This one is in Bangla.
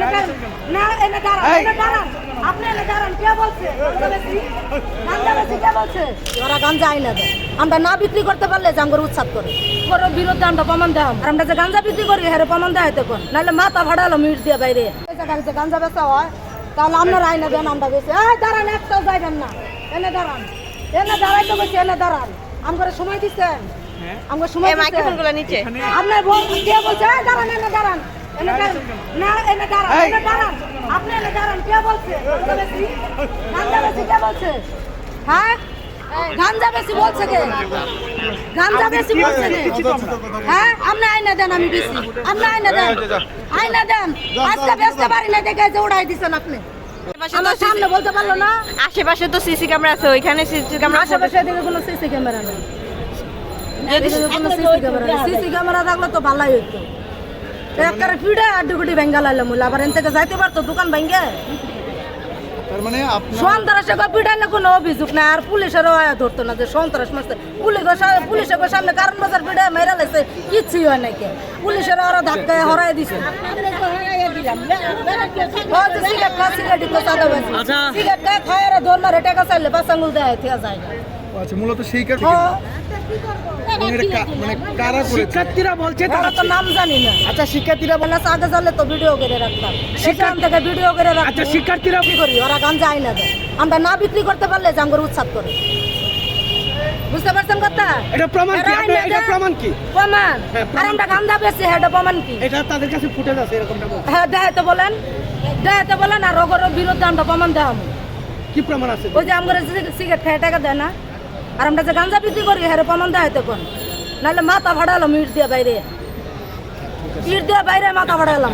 না এনে দাঁড়ান এনে দাঁড়ান আপনি এনে দাঁড়ান কে বলছে? গাঞ্জা বেশি? গাঞ্জা বেশি কে বলছে? ওরা গাঞ্জা আইনা দেয়। আমরা না বিক্রি করতে পারলে যে আমরা উৎসাদ করে। ওর বিরুদ্ধে আমরা প্রমাণ দেয় আর আমরা যে গাঞ্জা বিক্রি করি হ্যাঁ প্রমাণ দেয় তখন নাহলে মাথা ভাড়ালো মিট দিয়ে বাইরে। এই জায়গায় যে গাঞ্জা বেচা হয় তাহলে আপনারা আইনা দেন আমরা বেশি এই দাঁড়ান একটাও যাইবেন না। এনে দাঁড়ান। এনে দাঁড়াইতে বলছি এনে দাঁড়ান। আমরা সময় দিচ্ছেন। আমরা সময় মাইক্রোফোনগুলো নিচে। আপনার কে বলছে? দাঁড়ান এনে দাঁড়ান। এনে দাঁড়ান না এনে দাঁড়ান এনে দাঁড়ান আপনি এনে দাঁড়ান কে বলছে? গাঞ্জা বেশি গাঞ্জা বেশি কে বলছে? হ্যাঁ? গাঞ্জা বেশি বলছে কে? গাঞ্জা বেশি বলছে কে? হ্যাঁ? আপনি আইনা দেন আমি বেশি আপনি আইনা দেন। আইনা দেন। আজকে বেচতে পারি না দেখে যে উড়াই দিছেন আপনি। আমার সামনে বলতে পারল না? আশেপাশে তো সিসি ক্যামেরা আছে ওইখানে সিসি ক্যামেরা আশেপাশে এদিকে কোনো সিসি ক্যামেরা নেই। এদিকে কোনো সিসি ক্যামেরা সিসি ক্যামেরা থাকলে তো ভালোই হইতো। একবারে ফিডে আড্ডি গুডি ভেঙ্গা লাইলে মুলা আবার এন থেকে যাইতে পারতো দোকান ভেঙ্গে? তার মানে আপনার সন্ত্রাসে পিটাইলে কোনো অভিযোগ নাই আর পুলিশেরও আয়া ধরতো না যে সন্ত্রাস মারছে। পুলিশ পুলিশের সামনে কারণ বাজার পিটাই মেরা লাইছে কিচ্ছুই হয় নাকি পুলিশের ওরা ধাক্কায় হরাই দিছে। সিগারেট খা সিগারেট তো সাদা বেশি সিগারেট খা খায় আর ধর মারে টাকা চাইলে পাঁচ দেয় যায় আচ্ছা মূলত সেই কারণে হ্যাঁ, কা- মানে কারা করেছে? শিক্ষার্থীরা বলছে তো নাম জানি না। আচ্ছা শিক্ষার্থীরা বলে আগে তো ভিডিও করে রাখতাম। সেখান থেকে ভিডিও করে রাখতাম আচ্ছা শিক্ষার্থীরা বিক্রি করি? ওরা আইনা দেয়। আমরা না বিক্রি করতে পারলে যে আমরা করে। বুঝতে পারছেন কথা? এটা প্রমাণ কি? এরা এটা প্রমাণ কি? প্রমাণ। হ্যাঁ, আর আমরা গাঞ্জা বেশি হ্যাঁ এটা প্রমাণ কি? এটা তাদের কাছে ফুটেজ আছে এরকমটা বলছে। হ্যাঁ দেখাতে বলেন। দেখাতে বলেন আর ওগর বিরুদ্ধে আমরা প্রমাণ দেওয়া কি প্রমাণ আছে? ওই যে আমরা সিগারেট খাই টাকা দেয় না? আর আমরা যে গাঞ্জা বিক্রি করি হ্যাঁ প্রমাণ দেয় তখন নাহলে মাথা ভাড়ালাম ইট দিয়ে বাইরে। ইট দিয়ে বাইরে মাথা ভাড়ালাম